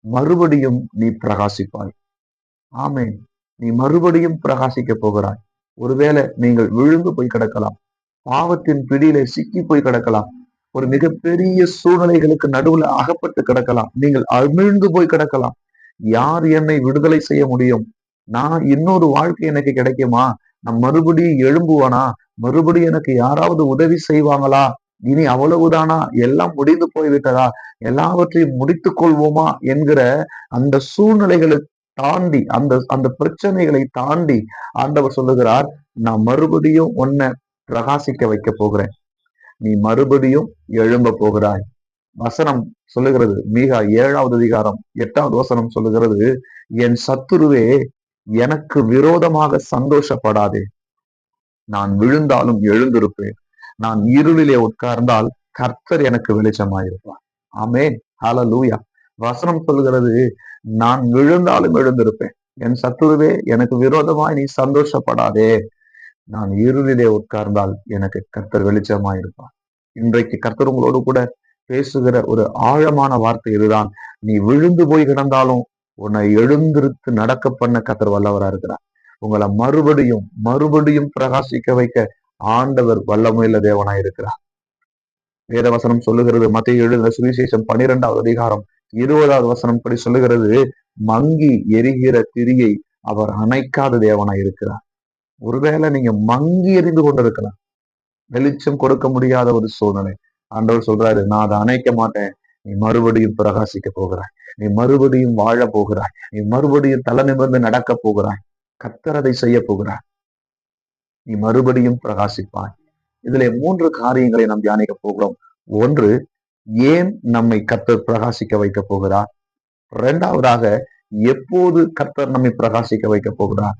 மறுபடியும் நீ பிரகாசிப்பாய். ஆமேன். நீ மறுபடியும் பிரகாசிக்க போகிறாய். ஒருவேளை நீங்கள் விழுந்து போய் கிடக்கலாம். பாவத்தின் பிடியிலே சிக்கி போய் கிடக்கலாம். ஒரு மிகப்பெரிய சூழ்நிலைகளுக்கு நடுவுல அகப்பட்டு கிடக்கலாம். நீங்கள் அமிழ்ந்து போய் கிடக்கலாம். யார் என்னை விடுதலை செய்ய முடியும்? நான் இன்னொரு வாழ்க்கை எனக்கு கிடைக்குமா? நான் மறுபடியும் எழும்புவானா? மறுபடியும் எனக்கு யாராவது உதவி செய்வாங்களா? இனி அவ்வளவுதானா? எல்லாம் முடிந்து போய்விட்டதா? எல்லாவற்றையும் முடித்துக் கொள்வோமா? என்கிற அந்த சூழ்நிலைகளை தாண்டி அந்த அந்த பிரச்சனைகளை தாண்டி ஆண்டவர் சொல்லுகிறார் நான் மறுபடியும் உன்னை பிரகாசிக்க வைக்க போகிறேன். நீ மறுபடியும் எழும்ப போகிறாய். வசனம் சொல்லுகிறது மீகா ஏழாவது அதிகாரம் எட்டாவது வசனம் சொல்லுகிறது என் சத்துருவே எனக்கு விரோதமாக சந்தோஷப்படாதே. நான் விழுந்தாலும் எழுந்திருப்பேன். நான் இருளிலே உட்கார்ந்தால் கர்த்தர் எனக்கு வெளிச்சமாயிருப்பார். ஆமே ஹால லூயா வசனம் சொல்கிறது நான் விழுந்தாலும் எழுந்திருப்பேன். என் சத்துருவே எனக்கு விரோதமாய் நீ சந்தோஷப்படாதே. நான் இருளிலே உட்கார்ந்தால் எனக்கு கர்த்தர் வெளிச்சமாயிருப்பார். இன்றைக்கு கர்த்தர் உங்களோடு கூட பேசுகிற ஒரு ஆழமான வார்த்தை இதுதான். நீ விழுந்து போய் கிடந்தாலும் உன்னை எழுந்திருத்து நடக்க பண்ண கர்த்தர் வல்லவரா இருக்கிறார் உங்களை மறுபடியும் மறுபடியும் பிரகாசிக்க வைக்க ஆண்டவர் வல்லமையுள்ள தேவனா இருக்கிறார். வேதவசனம் சொல்லுகிறது மத்திய எழுத சுவிசேஷம் பனிரெண்டாவது அதிகாரம் இருபதாவது வசனம் படி சொல்லுகிறது மங்கி எரிகிற திரியை அவர் அணைக்காத தேவனா இருக்கிறார். ஒருவேளை நீங்க மங்கி எரிந்து கொண்டிருக்கலாம். வெளிச்சம் கொடுக்க முடியாத ஒரு சூழ்நிலை. ஆண்டவர் சொல்றாரு நான் அதை அணைக்க மாட்டேன். நீ மறுபடியும் பிரகாசிக்க போகிறாய். நீ மறுபடியும் வாழ போகிறாய். நீ மறுபடியும் தலை நிமிர்ந்து நடக்க போகிறாய். கத்தரதை செய்ய போகிறாய் நீ மறுபடியும் பிரகாசிப்பாய். இதுல மூன்று காரியங்களை நாம் தியானிக்க போகிறோம். ஒன்று ஏன் நம்மை கர்த்தர் பிரகாசிக்க வைக்க போகிறார்? இரண்டாவதாக எப்போது கர்த்தர் நம்மை பிரகாசிக்க வைக்க போகிறார்?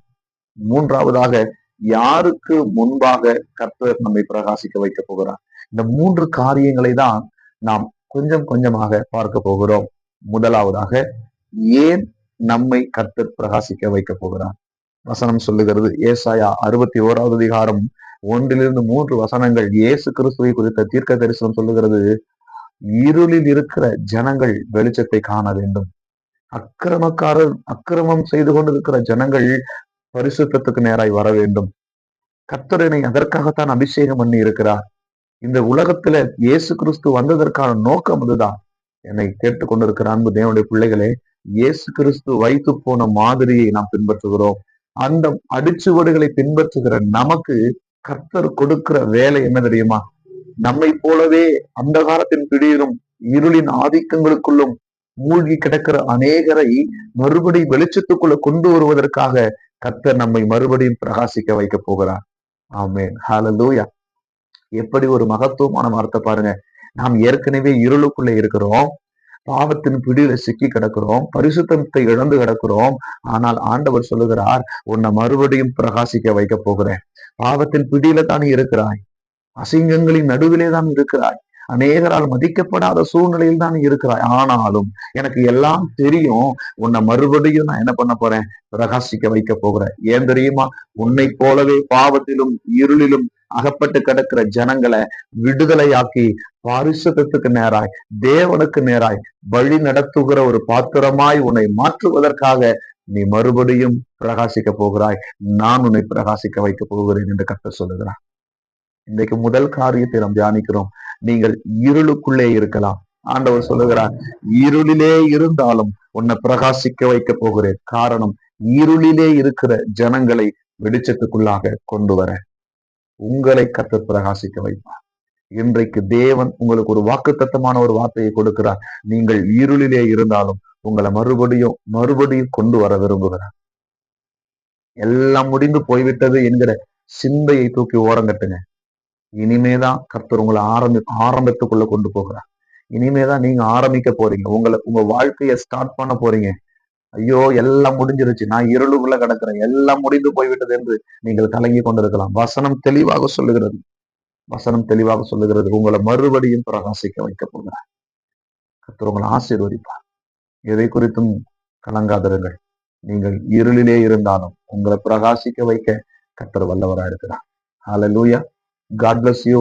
மூன்றாவதாக யாருக்கு முன்பாக கர்த்தர் நம்மை பிரகாசிக்க வைக்க போகிறார்? இந்த மூன்று காரியங்களை தான் நாம் கொஞ்சம் கொஞ்சமாக பார்க்க போகிறோம். முதலாவதாக ஏன் நம்மை கர்த்தர் பிரகாசிக்க வைக்க போகிறார்? வசனம் சொல்லுகிறது. ஏசாயா அறுபத்தி ஓராவது அதிகாரம் ஒன்றிலிருந்து மூன்று வசனங்கள் இயேசு கிறிஸ்துவை குறித்த தீர்க்க தரிசனம் சொல்லுகிறது. இருளில் இருக்கிற ஜனங்கள் வெளிச்சத்தை காண வேண்டும். அக்கிரமக்காரர் அக்கிரமம் செய்து கொண்டிருக்கிற ஜனங்கள் பரிசுத்தத்துக்கு நேராய் வர வேண்டும். கத்தரனை அதற்காகத்தான் அபிஷேகம் பண்ணி இருக்கிறார். இந்த உலகத்துல இயேசு கிறிஸ்து வந்ததற்கான நோக்கம் அதுதான். என்னை கேட்டுக்கொண்டிருக்கிற அன்பு தேவனுடைய பிள்ளைகளே இயேசு கிறிஸ்து வைத்து போன மாதிரியை நாம் பின்பற்றுகிறோம். அந்த அடிச்சுவடுகளை பின்பற்றுகிற நமக்கு கர்த்தர் கொடுக்கிற வேலை என்ன தெரியுமா? நம்மை போலவே அந்த காலத்தின் பிடியிலும் இருளின் ஆதிக்கங்களுக்குள்ளும் மூழ்கி கிடக்கிற அநேகரை மறுபடி வெளிச்சத்துக்குள்ள கொண்டு வருவதற்காக கர்த்தர் நம்மை மறுபடியும் பிரகாசிக்க வைக்க போகிறார். ஆமேன். ஹாலலூயா எப்படி ஒரு மகத்துவமான வார்த்தை பாருங்க. நாம் ஏற்கனவே இருளுக்குள்ள இருக்கிறோம். பாவத்தின் பிடியில சிக்கி கிடக்கிறோம் பரிசுத்தத்தை இழந்து கிடக்கிறோம். ஆனால் ஆண்டவர் சொல்லுகிறார் உன்னை மறுபடியும் பிரகாசிக்க வைக்க போகிறேன். பாவத்தின் பிடியில தான் இருக்கிறாய். அசிங்கங்களின் நடுவிலே தான் இருக்கிறாய். அநேகரால் மதிக்கப்படாத சூழ்நிலையில் தான் இருக்கிறாய். ஆனாலும் எனக்கு எல்லாம் தெரியும். உன்னை மறுபடியும் நான் என்ன பண்ண போறேன்? பிரகாசிக்க வைக்க போகிறேன். ஏன் தெரியுமா? உன்னை போலவே பாவத்திலும் இருளிலும் அகப்பட்டு கிடக்கிற ஜனங்களை விடுதலையாக்கி பாரிசுத்தத்துக்கு நேராய் தேவனுக்கு நேராய் வழி நடத்துகிற ஒரு பாத்திரமாய் உன்னை மாற்றுவதற்காக நீ மறுபடியும் பிரகாசிக்க போகிறாய். நான் உன்னை பிரகாசிக்க வைக்க போகிறேன் என்று கத்த சொல்லுகிறார். இன்றைக்கு முதல் காரியத்தை நாம் தியானிக்கிறோம். நீங்கள் இருளுக்குள்ளே இருக்கலாம். ஆண்டவர் சொல்லுகிறார் இருளிலே இருந்தாலும் உன்னை பிரகாசிக்க வைக்க போகிறேன். காரணம் இருளிலே இருக்கிற ஜனங்களை வெளிச்சத்துக்குள்ளாக கொண்டு வர. உங்களை கத்த பிரகாசிக்க வைப்பார். இன்றைக்கு தேவன் உங்களுக்கு ஒரு வாக்குத்தத்தமான ஒரு வார்த்தையை கொடுக்கிறார். நீங்கள் இருளிலே இருந்தாலும் உங்களை மறுபடியும் மறுபடியும் கொண்டு வர விரும்புகிறார். எல்லாம் முடிந்து போய்விட்டது என்கிற சிந்தையை தூக்கி ஓரங்கட்டுங்க. இனிமேதான் கர்த்தர் உங்களை ஆரம்பி ஆரம்பத்துக்குள்ள கொண்டு போகிறார். இனிமேதான் நீங்க ஆரம்பிக்க போறீங்க. உங்களை உங்க வாழ்க்கைய ஸ்டார்ட் பண்ண போறீங்க. ஐயோ எல்லாம் முடிஞ்சிருச்சு. நான் இருளுக்குள்ள கிடக்கிறேன். எல்லாம் முடிந்து போய்விட்டது என்று நீங்கள் கலங்கி கொண்டிருக்கலாம். வசனம் தெளிவாக சொல்லுகிறது. வசனம் தெளிவாக சொல்லுகிறது. உங்களை மறுபடியும் பிரகாசிக்க வைக்க போகிறார். கத்தர் உங்களை ஆசீர்வதிப்பார். எதை குறித்தும் கலங்காதிருங்கள். நீங்கள் இருளிலே இருந்தாலும் உங்களை பிரகாசிக்க வைக்க கத்தர் வல்லவரா இருக்கிறார் ஹalleluya காட் பிளஸ் யூ